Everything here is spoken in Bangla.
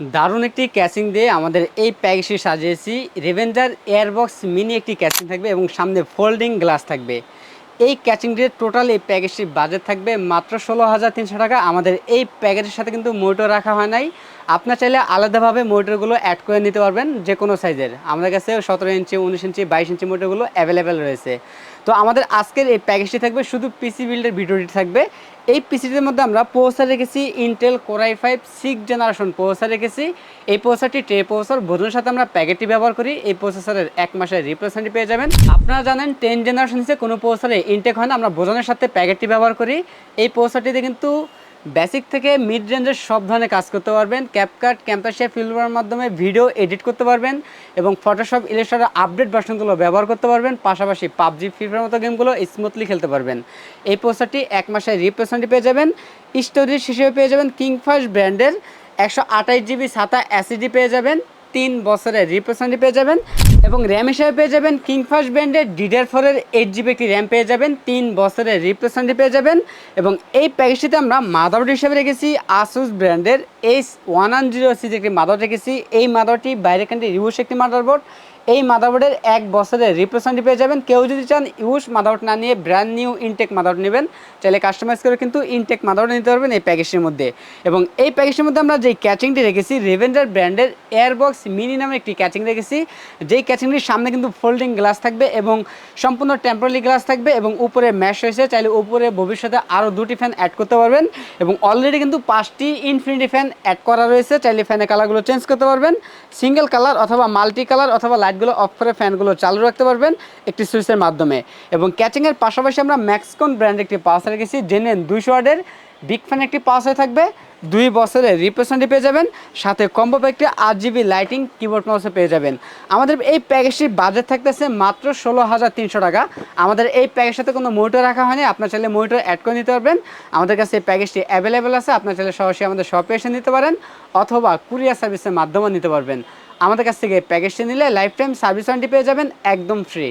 দারুণ একটি ক্যাচিং দিয়ে আমাদের এই প্যাকেজটি সাজিয়েছি। রেভেঞ্জার এয়ারবক্স মিনি একটি ক্যাচিং থাকবে এবং সামনে ফোল্ডিং গ্লাস থাকবে। এই ক্যাচিংটির টোটাল এই প্যাকেজটির বাজেট থাকবে মাত্র ষোলো হাজার তিনশো টাকা। আমাদের এই প্যাকেজের সাথে কিন্তু মোটর রাখা হয় নাই। আপনার চাইলে আলাদাভাবে মোটরগুলো অ্যাড করে নিতে পারবেন যে কোনো সাইজের আমাদের কাছে সতেরো ইঞ্চি উনিশ ইঞ্চি বাইশ ইঞ্চি মোটরগুলো অ্যাভেলেবেল রয়েছে। তো আমাদের আজকের এই প্যাকেজটি থাকবে, শুধু পিসি বিল্ডের ভিডিওটি থাকবে। এই পিসিটির মধ্যে আমরা পোসার রেখেছি Intel core i five six generation processor রেখেছি। এই প্রসারটি টে প্রসার বোঝানোর সাথে আমরা প্যাকেটটি ব্যবহার করি। এই প্রসেসরের এক মাসের রিপ্লেসমেন্টটি পেয়ে যাবেন। আপনারা জানেন টেন জেনারেশন হিসেবে কোনো প্রসারে ইনটেক হয় না, আমরা বোঝানোর সাথে প্যাকেটটি ব্যবহার করি। এই পোসারটিতে কিন্তু বেসিক থেকে মিড রেঞ্জের সব ধরনের কাজ করতে পারবেন। ক্যাপকাট ক্যাম্পাসিয়া ফিল্ডারের মাধ্যমে ভিডিও এডিট করতে পারবেন এবং ফটোশপ ইলেস্ট্রার আপডেট ভার্সনগুলো ব্যবহার করতে পারবেন। পাশাপাশি পাবজি ফ্রিফায়ার মতো গেমগুলো স্মুথলি খেলতে পারবেন। এই পোস্টারটি এক মাসের রিপ্লেসমেন্টটি পেয়ে যাবেন। স্টোরেজ হিসেবে পেয়ে যাবেন কিংফাস্ট ব্র্যান্ডের একশো আঠাশ জিবি সাতা অ্যাসিডি পেয়ে যাবেন। তিন বছরের রিপ্লেসমেন্টটি পেয়ে যাবেন। এবং র্যাম হিসেবে পেয়ে যাবেন কিংফাস্ট ব্র্যান্ডের ডিডার ফোরের এইট জিবি একটি র্যাম পেয়ে যাবেন, তিন বছরের রিপ্লেসমেন্টটি পেয়ে যাবেন এবং এই প্যাকেজটিতে আমরা মাদারবোর্ড হিসেবে রেখেছি আসুস ব্র্যান্ডের এইচ ওয়ান ওয়ান জিরো সিজ একটি মাদার রেখেছি, এই মাদারটি বাইরে কান্ট্রি রিউস একটি মাদারবোর্ড এই মাদারবোর্ডের এক বছরের রিপ্লেসমেন্টটি পেয়ে যাবেন। কেউ যদি চান ইউজ মাদারবোর্ড না নিয়ে ব্র্যান্ড নিউ ইনটেক মাদারবোর্ড নেবেন, চাইলে কাস্টমাইজ করে কিন্তু ইনটেক মাদারবোর্ড নিতে পারবেন এই প্যাকেজটির মধ্যে। এবং এই প্যাকেজটির মধ্যে আমরা যেই ক্যাচিংটি রেখেছি রেভেন্ডার ব্র্যান্ডের এয়ারবক্স মিনি নামে একটি ক্যাচিং রেখেছি, যেই ক্যাচিংটির সামনে কিন্তু ফোল্ডিং গ্লাস থাকবে এবং সম্পূর্ণ টেম্পোরারি গ্লাস থাকবে এবং উপরে ম্যাশ হয়েছে চাইলে উপরে ভবিষ্যতে আরও দুটি ফ্যান অ্যাড করতে পারবেন এবং অলরেডি কিন্তু পাঁচটি ইনফিনিটি ফ্যান অ্যাড করা রয়েছে। চাইলে ফ্যানের কালারগুলো চেঞ্জ করতে পারবেন। সিঙ্গেল কালার অথবা মাল্টি কালার অথবা লাইটগুলো অফ করে ফ্যানগুলো চালু রাখতে পারবেন একটি সুইচের মাধ্যমে। এবং ক্যাচিংয়ের পাশাপাশি আমরা ম্যাক্সকন ব্র্যান্ড একটি পাওয়ার রেখেছি জেনেন দুইশো ওয়ার্ডের বিগ ফ্যান একটি পাওয়ার হয়ে থাকবে। দুই বছরের রিপ্লেসমেন্টটি পেয়ে যাবেন, সাথে কম্বো একটি আট জিবি লাইটিং কিবোর্ড মাউসে পেয়ে যাবেন। আমাদের এই প্যাকেজটির বাজেট থাকতেছে মাত্র ষোলো হাজার তিনশো টাকা। আমাদের এই প্যাকেজের সাথে কোনো মোটর রাখা হয়নি, আপনার চাইলে মোটর অ্যাড করে নিতে পারবেন। আমাদের কাছে এই প্যাকেজটি অ্যাভেলেবেল আছে, আপনার চাইলে সরাসরি আমাদের শপে এসে নিতে পারেন, অথবা কুরিয়ার সার্ভিসের মাধ্যমে নিতে পারবেন। আমাদের কাছ থেকে প্যাকেজটি নিলে লাইফ টাইম সার্ভিস ওয়ারেন্টি পেয়ে যাবেন, একদম ফ্রি